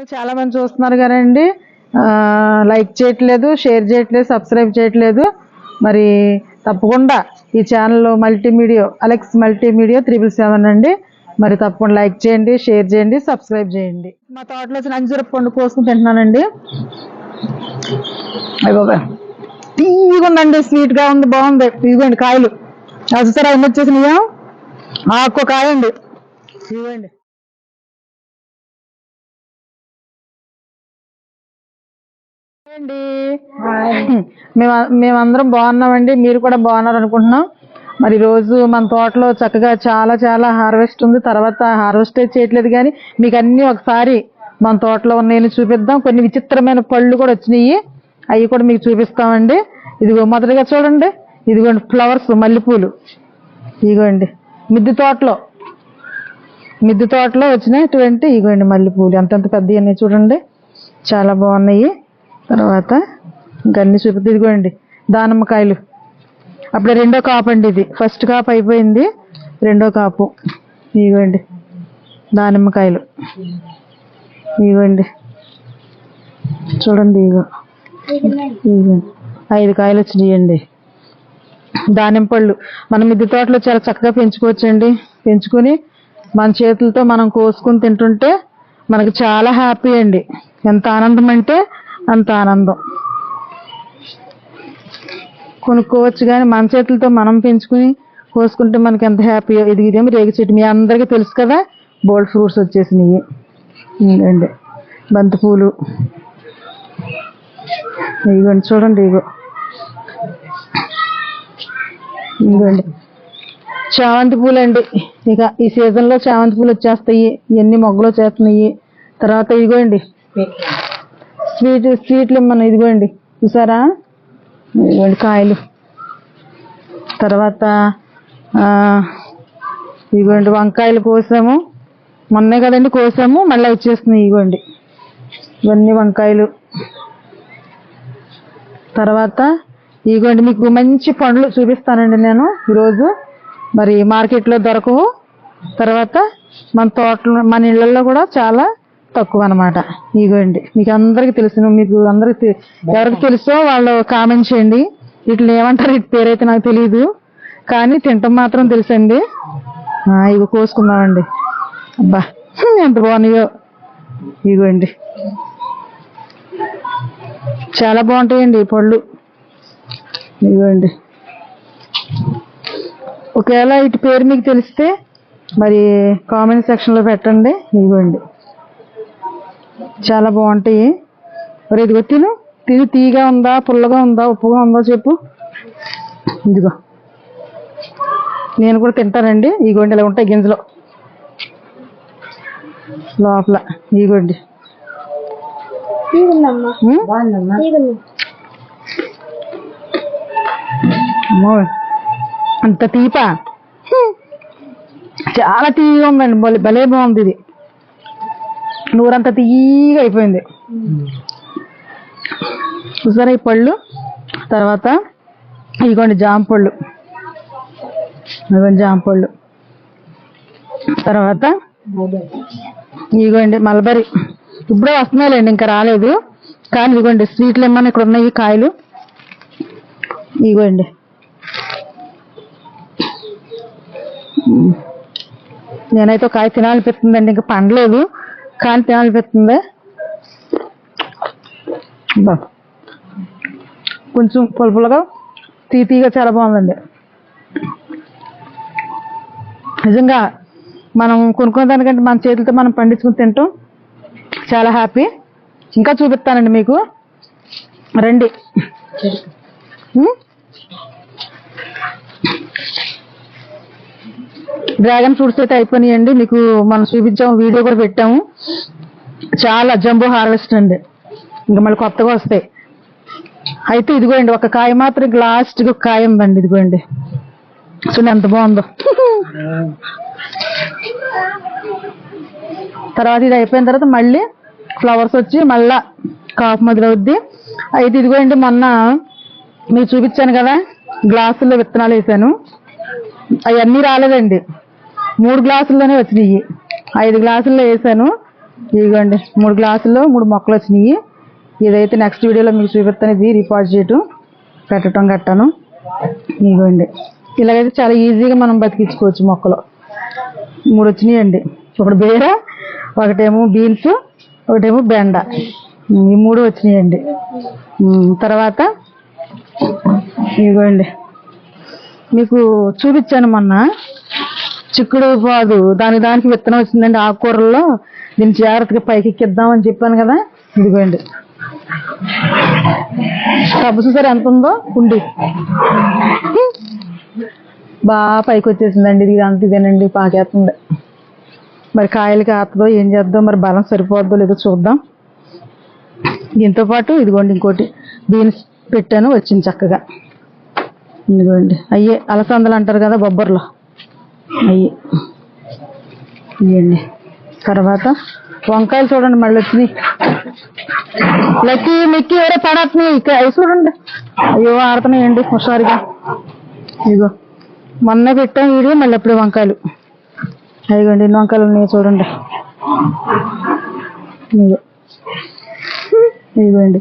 Channel చాలా మంది చూస్తున్నారు కదండి. లైక్ చేయట్లేదు షేర్ చేయట్లేదు సబ్స్క్రైబ్ చేయట్లేదు. మరి తప్పకుండా ఈ channel multimedia Alex multimedia triple seven అండి. మరి తప్పకుండా లైక్ చేయండి షేర్ చేయండి సబ్స్క్రైబ్ చేయండి. మా తోటలో వచ్చిన అంజూర పండు కోసుకుని తింటున్నానండి. అయ్య బాబాయ్. తీయగా ఉందండి ఉంది బాగుంది. తీగండి కాయలు. అసలు సరే అన్ని వచ్చేసినాయా? ఆకు కాయండి. అండి అండి. మేము మేమందరం బాగున్నామండి. మీరు కూడా బాగున్నారు అనుకుంటున్నాం మరి రోజు మన తోటలో చక్కగా చాలా చాలా హార్వెస్ట్ ఉంది. తర్వాత హార్వెస్ట్ చేయట్లేదు కానీ మీకు అన్ని ఒకసారి మన తోటలో ఉన్నాయని చూపిద్దాం. కొన్ని విచిత్రమైన పళ్ళు కూడా వచ్చినాయి. అవి కూడా మీకు చూపిస్తామండి. ఇదిగో మొదటిగా చూడండి. ఇదిగోండి ఫ్లవర్స్ మల్లెపూలు. ఇదిగోండి. మిద్దె తోటలో. మిద్దె తోటలో వచ్చినటువంటి ఇగోండి మల్లెపూలు. ఎంతెంత పెద్దవి చూడండి. చాలా బాగున్నాయి. తర్వాత గన్ని చూపి ఇదిగోండి దానిమ్మకాయలు. అప్పుడు రెండో కాపు అండి ఇది. ఫస్ట్ కాపు అయిపోయింది రెండో కాపు. ఇదిగోండి దానిమ్మకాయలు. ఇదిగోండి చూడండి ఇగో ఇదిగోండి ఐదు కాయలు వచ్చినాయండి. దానిమ్మ పళ్ళు. మన మిద్దె తోటలో చాలా చక్కగా పెంచుకోవచ్చండి. పెంచుకొని మన చేతులతో మనం కోసుకుని తింటుంటే మనకు చాలా హ్యాపీ అండి. ఎంత ఆనందం అంటే అంత ఆనందం. కొనుక్కోవచ్చు కానీ మన చేతులతో మనం పెంచుకుని కోసుకుంటే మనకి ఎంత హ్యాపీ ఇది ఇదేమి రేగి చెట్టు మీ అందరికీ తెలుసు కదా బోల్డ్ ఫ్రూట్స్ వచ్చేసినాయి. ఇదిగోండి బంతిపూలు ఇదిగోండి చూడండి ఇగో. ఇదిగోండి. చామంతి పూలు అండి ఇక ఈ సీజన్లో చామంతి పూలు వచ్చేస్తాయి ఇవన్నీ మొగ్గలు వచ్చేస్తున్నాయి. తర్వాత ఇగోండి స్వీట్ స్వీట్లు మన ఇదిగోండి. చూసారా? ఇదిగోండి కాయలు. తర్వాత ఇదిగోండి వంకాయలు కోసాము. మొన్నే కదండి కోసాము మళ్ళీ వచ్చేస్తున్నాయి ఇదిగోండి. ఇవన్నీ వంకాయలు. తర్వాత ఇదిగోండి మీకు మంచి పండ్లు చూపిస్తానండి నేను ఈరోజు. మరి మార్కెట్లో దొరకవు. తర్వాత మన తోటలో మన ఇళ్ళల్లో కూడా చాలా తక్కువ అన్నమాట. ఇదిగోండి మీకు అందరికీ తెలుసు మీకు అందరికి ఎవరికి తెలుసో వాళ్ళు కామెంట్ చేయండి. వీటిని ఏమంటారు వీటి పేరైతే నాకు తెలియదు కానీ తింటాం మాత్రం తెలుసండి. ఇవి కోసుకుందామండి. అబ్బా ఎంత బాగున్నాయో. ఇదిగోండి చాలా బాగుంటాయండి ఈ పళ్ళు. ఇదిగోండి ఒకవేళ ఇటు పేరు మీకు తెలిస్తే మరి కామెంట్ సెక్షన్లో పెట్టండి. ఇదిగోండి చాలా బాగుంటాయి. మరి ఇదిగో తిను. తిని తీగా ఉందా పుల్లగా ఉందా ఉప్పుగా ఉందా చెప్పు. ఇదిగో. నేను కూడా తింటానండి. ఇదిగోండి ఇలా ఉంటాయి గింజలు. లోపల? అమ్మో. అంత తీప? చాలా తీయగా ఉందండి. భలే భలే బాగుంది ఇది. నూరంతా తీయగా అయిపోయింది. ఉసరై ఈ పళ్ళు తర్వాత ఇదిగోండి జాంపళ్ళు ఇదిగోండి జామ పళ్ళు. తర్వాత ఇదిగోండి మలబరి. ఇప్పుడే వస్తున్నాయిలేండి ఇంకా రాలేదు. కానీ ఇదిగోండి స్వీట్లు ఏమన్నా ఇక్కడ ఉన్నాయి కాయలు. ఇదిగోండి. నేనైతే ఒక కాయ తినాలనిపిస్తుందండి ఇంకా పండలేదు. కానీ తినాలనిపిస్తుంది బా. కొంచెం పులుపులుగా తీ తీగా చాలా బాగుందండి. నిజంగా మనం కొనుక్కునే దానికంటే మన చేతులతో మనం పండించుకుని తింటాం. చాలా హ్యాపీ. ఇంకా చూపిస్తానండి మీకు. రండి? డ్రాగన్ ఫ్రూట్స్ అయితే అయిపోయినాయండి. మీకు మనం చూపించాము వీడియో కూడా పెట్టాము. చాలా జంబో హార్వెస్ట్ అండి. ఇంకా మళ్ళీ కొత్తగా వస్తాయి. అయితే ఇదిగోండి ఒక కాయ మాత్రం లాస్ట్ కాయ ఉందండి ఇదిగోండి. చూడండి ఎంత బాగుందో. తర్వాత ఇది అయిపోయిన తర్వాత మళ్ళీ ఫ్లవర్స్ వచ్చి మళ్ళా కాపు మొదలవుద్ది అయితే ఇదిగోండి మొన్న మీకు చూపించాను కదా గ్లాసుల్లో విత్తనాలు వేసాను. అవన్నీ రాలేదండి. మూడు గ్లాసుల్లోనే వచ్చినాయి. ఐదు గ్లాసుల్లో వేసాను. ఇదిగోండి మూడు గ్లాసుల్లో మూడు మొక్కలు వచ్చినాయి. ఇదైతే నెక్స్ట్ వీడియోలో మీకు చూపిస్తాను. ఇది రిపోర్ట్ చేయటం పెట్టడం కట్టాను ఇదిగోండి. ఇలాగైతే చాలా ఈజీగా మనం బతికించుకోవచ్చు మొక్కలు. మూడు వచ్చినాయండి. ఒకటి బీర ఒకటేమో బీన్స్ ఒకటేమో బెండ. ఈ మూడు వచ్చినాయండి. తర్వాత ఇదిగోండి. మీకు చూపించాను మొన్న. చిక్కుడు పాదు దాని దానికి విత్తనం వచ్చిందండి ఆకుకూరల్లో దీన్ని జాగ్రత్తగా పైకి ఎక్కిద్దామని చెప్పాను కదా. ఇదిగోండి. డబ్బు చూసారు ఎంత ఉందో? ఉండి బాగా పైకి వచ్చేసిందండి. ఇది అంత ఇదేనండి పాకేస్తుంది. మరి కాయలు కాస్తుందో ఏం చేద్దాం మరి బలం సరిపోద్దో లేదో చూద్దాం. దీంతో పాటు ఇదిగోండి ఇంకోటి. బీన్స్ పెట్టాను వచ్చింది చక్కగా. ఇదిగోండి. అయ్యే అలసందలు అంటారు కదా బొబ్బర్లు. అయ్యే. ఇవ్వండి తర్వాత వంకాయలు చూడండి మళ్ళీ వచ్చినాయి. లెక్కి మిక్కి ఎవరో పడతున్నాయి ఇక్కడ అవి చూడండి. అయ్యో ఆడుతున్నాయండి హుషారుగా. ఇదిగో మొన్న పెట్టాం వీడియో మళ్ళీ అప్పుడే వంకాయలు. అదిగోండి ఎన్ని వంకాయలు ఉన్నాయి చూడండి. ఇదిగో. ఇదిగోండి.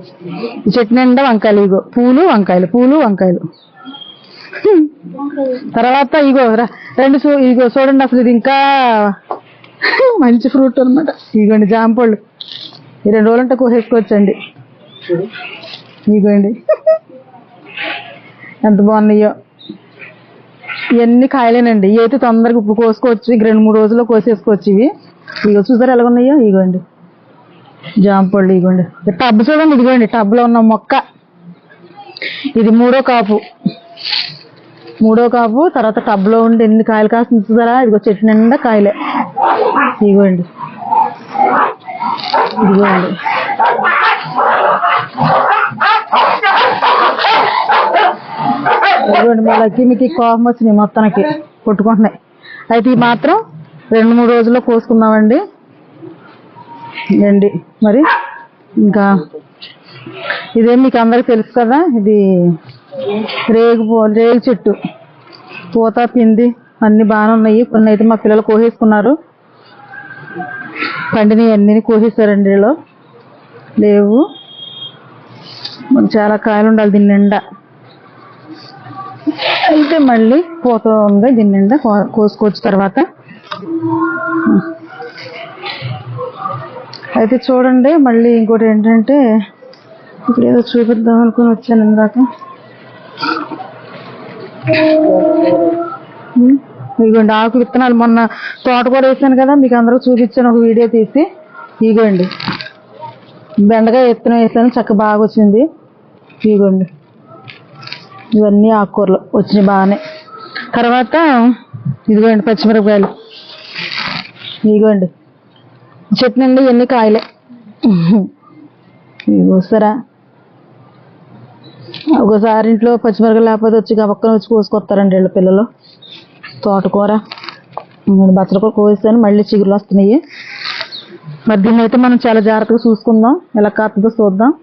చెట్టు నిండా వంకాయలు ఇగో పూలు వంకాయలు పూలు వంకాయలు. తర్వాత ఇగో రెండు ఇగో చూడండి అసలు ఇది ఇంకా మంచి ఫ్రూట్ అన్నమాట. ఇగోండి జాంపళ్ళు. ఈ రెండు రోజులంటే కోసేసుకోవచ్చండి. ఇగోండి. ఎంత బాగున్నాయో. ఇవన్నీ కాయలేనండి. ఇవి అయితే తొందరగా ఇప్పుడు కోసుకోవచ్చు. ఇంక రెండు మూడు రోజుల్లో కోసేసుకోవచ్చు ఇవి. ఇగో చూసారు ఎలా ఉన్నాయో? ఇగోండి. జాంపళ్ళు ఇగోండి. టబ్ చూడండి ఇదిగోండి టబ్లో ఉన్న మొక్క. ఇది మూడో కాపు. మూడో కాపు తర్వాత టబ్లో ఉండి ఎన్ని కాయలు కాస్తుంది చూసారా ఇదిగో చెట్టు నిండా కాయలే. ఇదిగోండి. ఇదిగోండి. ఇదిగోండి మా మీకు కోపం వచ్చినాయి మొత్తానికి. కొట్టుకుంటున్నాయి. అయితే ఈ మాత్రం రెండు మూడు రోజుల్లో కోసుకుందామండి. ఇదండి మరి ఇంకా ఇదేం మీకు అందరికి తెలుసు కదా ఇది రేగు రేగు చెట్టు. పూత పిండి అన్ని బాగానే ఉన్నాయి. కొన్ని అయితే మా పిల్లలు కోసేసుకున్నారు. పండిని అన్నీ కోసేసారండి వీళ్ళు లేవు. చాలా కాయలు ఉండాలి దీని నిండా. అయితే మళ్ళీ పూత ఉంది. దీని నిండా కో- కోసుకోవచ్చు తర్వాత. అయితే చూడండి. మళ్ళీ ఇంకోటి ఏంటంటే ఇప్పుడు ఏదో చూపిద్దాం అనుకుని వచ్చాను ఇందాక. ఇదిగోండి ఆకు విత్తనాలు మొన్న తోటకూర వేసాను కదా మీకు అందరూ చూపించాను ఒక వీడియో తీసి. ఇదిగోండి బెండకాయ విత్తనం వేసాను చక్క బాగా వచ్చింది. ఇదిగోండి ఇవన్నీ ఆకుకూరలు వచ్చినాయి బాగానే. తర్వాత ఇదిగోండి పచ్చిమిరపకాయలు. ఇదిగోండి చెట్టు ఇవన్నీ కాయలే. ఇవి వస్తారా ఒకసారి ఇంట్లో పచ్చిమిరపకాయలు లేకపోతే వచ్చి పక్కన వచ్చి కోసుకొస్తారండి వీళ్ళ పిల్లలు. తోటకూర బచ్చలు బచ్చలకూర కోసాను మళ్ళీ చిగురులు వస్తున్నాయి. మరి దీన్ని అయితే మనం చాలా జాగ్రత్తగా చూసుకుందాం. ఎలా కాస్తుందో చూద్దాం.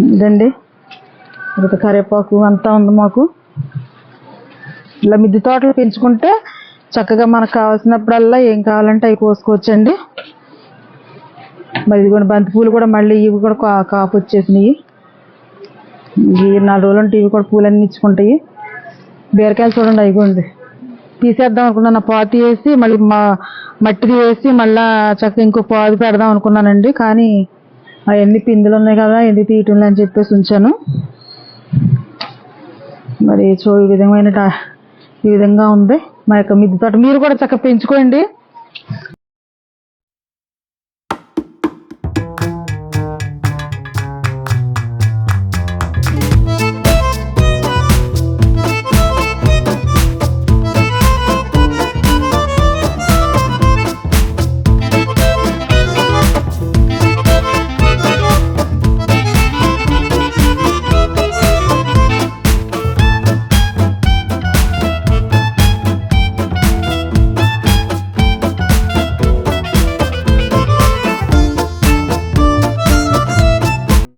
ఇదండి. ఇంకా కరివేపాకు అంతా ఉంది మాకు. ఇలా మిద్దె తోటలు పెంచుకుంటే చక్కగా మనకు కావాల్సినప్పుడల్లా ఏం కావాలంటే అవి కోసుకోవచ్చండి. మరి ఇదిగోండి బంతి కూడా మళ్ళీ ఇవి కూడా కా- కాపు వచ్చేసినాయి. ఈ నాలుగు రోజులు టీవీ కూడా పూలన్నీ ఇచ్చుకుంటాయి. బీరకాయలు చూడండి అయిపోయింది తీసేద్దాం అనుకున్నాను పాతి వేసి మళ్ళీ మా మట్టిది వేసి మళ్ళా చక్కగా ఇంకో పాతి పెడదాం అనుకున్నానండి. కానీ అవన్నీ పిందులు ఉన్నాయి కదా ఎందుకు తీయటం అని చెప్పేసి ఉంచాను. మరి చూ ఈ విధమైన ట- ఈ విధంగా ఉంది. మా యొక్క మిద్దె తోట మీరు కూడా చక్కగా పెంచుకోండి.